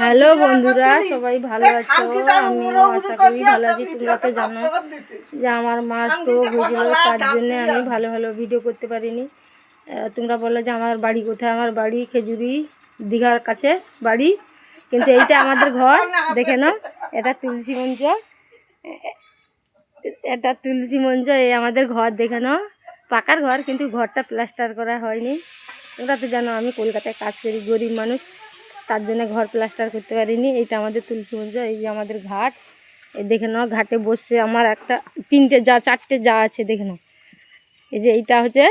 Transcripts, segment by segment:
Hello বন্ধুরা, সবাই ভালো আছো? আমিও আশা করি ভালো আছি। তোমরা তো জানো যে আমার মা স্ট্রোক হয়েছিল তার জন্য আমি ভালো ভালো ভিডিও করতে পারিনি। তোমরা বলল যে আমার বাড়ি কোথায়? আমার বাড়ি খেজুরি দীঘার কাছে বাড়ি। কিন্তু এইটা আমাদের ঘর, দেখে নাও, এটা তুলসী মঞ্চ। এটা তুলসী মঞ্চ, এই আমাদের ঘর, দেখে নাও। পাকার ঘর, কিন্তু ঘরটা প্লাস্টার করা হয়নি। তোমরা তো জানো, আমি কলকাতায় কাজ করি, গরিব মানুষ। তার জন্য ঘর প্লাস্টার করতে পারিনি। এইটা আমাদের তুলসী মঞ্চ এই যে আমাদের ঘাট। এই দেখে নাও ঘাটে বসে আমার একটা তিনটে যা চারটে যা আছে দেখে নাও। এই যে এইটা হচ্ছে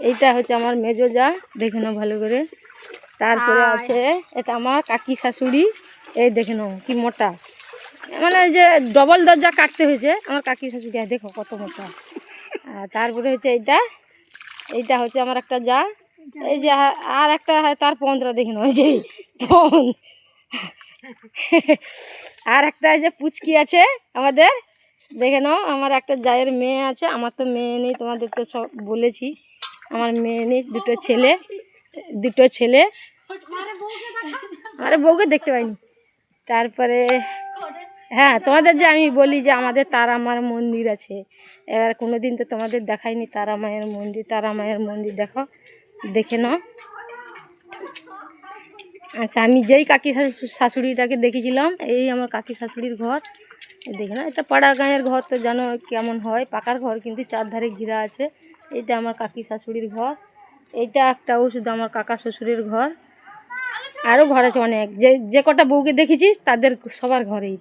এইটা হচ্ছে আমার মেজো যা দেখে নাও ভালো করে। তারপরে আছে এটা আমার কাকি শাশুড়ি। এই দেখে নাও কি মোটা। মানে এই যে ডবল দরজা কাটতে হয়েছে আমার কাকি শাশুড়ি দেখো কত মোটা। আর তারপরে হচ্ছে এইটা এইটা হচ্ছে আমার একটা যা। এই যে আর একটা তার পন্দরা দেখে নাও, এই যে পন আর একটা যে পুচকি আছে আমাদের, দেখে নাও, আমার একটা জায়ের মেয়ে আছে, আমার তো মেয়ে নেই তোমাদের তো সব বলেছি। আমার মেয়ে নেই, দুটো ছেলে দুটো ছেলে। আরে বউকে দেখতে পাইনি। তারপরে হ্যাঁ তোমাদের যে আমি বলি যে আমাদের তারা মার মন্দির আছে। এবার কোনো দিন তো তোমাদের দেখাইনি তারা মায়ের মন্দির, তারা মায়ের মন্দির, দেখো। দেখে নাও। আচ্ছা আমি যেই কাকি শাশু- শাশুড়িটাকে দেখেছিলাম, এই আমার কাকি শাশুড়ির ঘর। দেখে না এটা পাড়া গাঁয়ের ঘর তো জানো কেমন হয়, পাকার ঘর, কিন্তু চারধারে ঘিরা আছে। এটা আমার কাকি শাশুড়ির ঘর, এইটা একটাও শুধু আমার কাকা শ্বশুরের ঘর। আরও ঘর আছে অনেক, যে যে কটা বউকে দেখেছিস, তাদের সবার ঘরেই।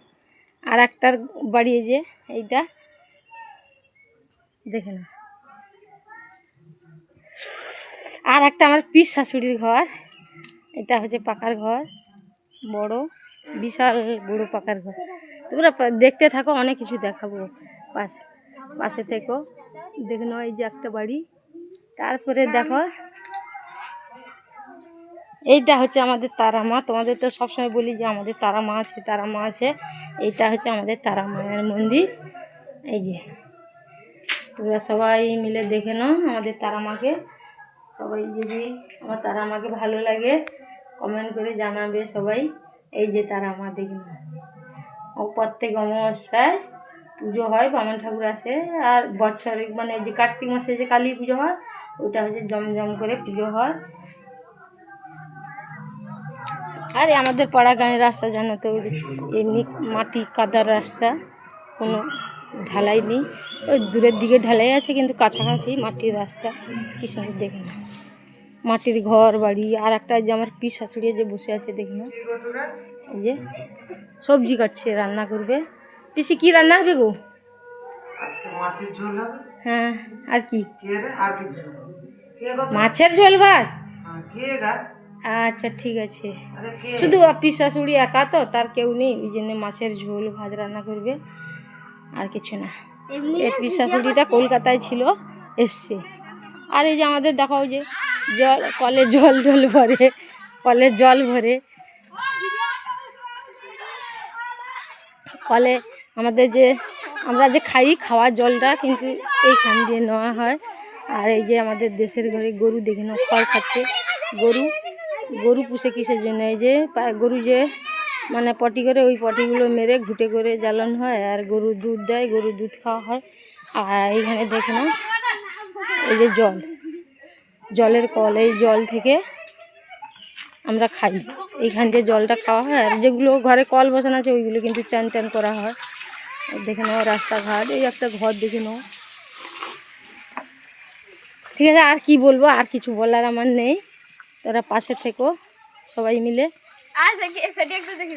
আর একটার বাড়ি যে, এইটা। দেখে না আর একটা আমার পিস শাশুড়ির ঘর। এটা হচ্ছে পাকার ঘর, বড়, বিশাল, বড় পাকার ঘর। তোমরা দেখতে থাকো, অনেক কিছু দেখাবো। পাশে পাশে থেকো। দেখে এই যে একটা বাড়ি। তারপরে দেখো, এইটা হচ্ছে আমাদের তারা মা। তোমাদের তো সবসময় বলি যে আমাদের তারা মা আছে, তারা মা আছে। এইটা হচ্ছে আমাদের তারা মায়ের মন্দির। এই যে, তোমরা সবাই মিলে দেখে নাও আমাদের তারা মাকে। সবাই যদি আমার তারা আমাকে ভালো লাগে। কমেন্ট করে জানাবে সবাই, এই যে তারা মা দেখে নাও ও প্রত্যেক অমাবস্যায় পুজো হয়, বামন ঠাকুর আসে। আর বছরে মানে যে কার্তিক মাসে যে কালী পুজো হয়, ওটা হচ্ছে জমজম করে পুজো হয়। আরে আমাদের পাড়া গাঁয়ের রাস্তা জানো তো? এমনি মাটি কাদার রাস্তা, কোনো ঢালাই নেই। ওই দূরের দিকে ঢালাই আছে, কিন্তু কাছাকাছি মাটির রাস্তা। কি সুন্দর দেখে না মাটির ঘর, বাড়ি, আর একটা যে আমার পিস শাশুড়ি যে বসে আছে দেখে না এই যে সবজি কাটছে, রান্না করবে। পিসি, কি রান্না হবে গো? হ্যাঁ আর কি? মাছের ঝোল ভাত? আচ্ছা ঠিক আছে। শুধু পিস শাশুড়ি একা তো, তার কেউ নেই। ওই জন্য মাছের ঝোল, ভাত রান্না করবে। আর কিছু না। এই পিস শাশুড়িটা কলকাতায় ছিল এসছে। আর এই যে আমাদের দেখা ওই যে জল কলে জল জল ভরে কলে জল ভরে। কলে আমাদের যে আমরা যে খাই খাওয়ার জলটা কিন্তু এইখান দিয়ে নেওয়া হয়। আর এই যে আমাদের দেশের ঘরে গরু দেখে নাও খড় খাচ্ছে। গরু গরু পুষে কিসের জন্য? এই যে গরু যে মানে পটি করে ওই পটিগুলো মেরে ঘুটে করে জ্বালানো হয় আর গরু দুধ দেয় গরু দুধ খাওয়া হয়। আর এইখানে দেখে নাও, এই যে জল, জলের কল, এই জল থেকে আমরা খাই। এইখান দিয়ে জলটা খাওয়া হয় আর যেগুলো ঘরে কল বসানো আছে, ওইগুলো কিন্তু চান টান করা হয়। দেখে নাও রাস্তাঘাট, এই একটা ঘর দেখে নাও। ঠিক আছে, আর কি বলব, আর কিছু বলার আমার নেই। তোরা পাশে থেকো, সবাই মিলে। আর সেটি একটু দেখি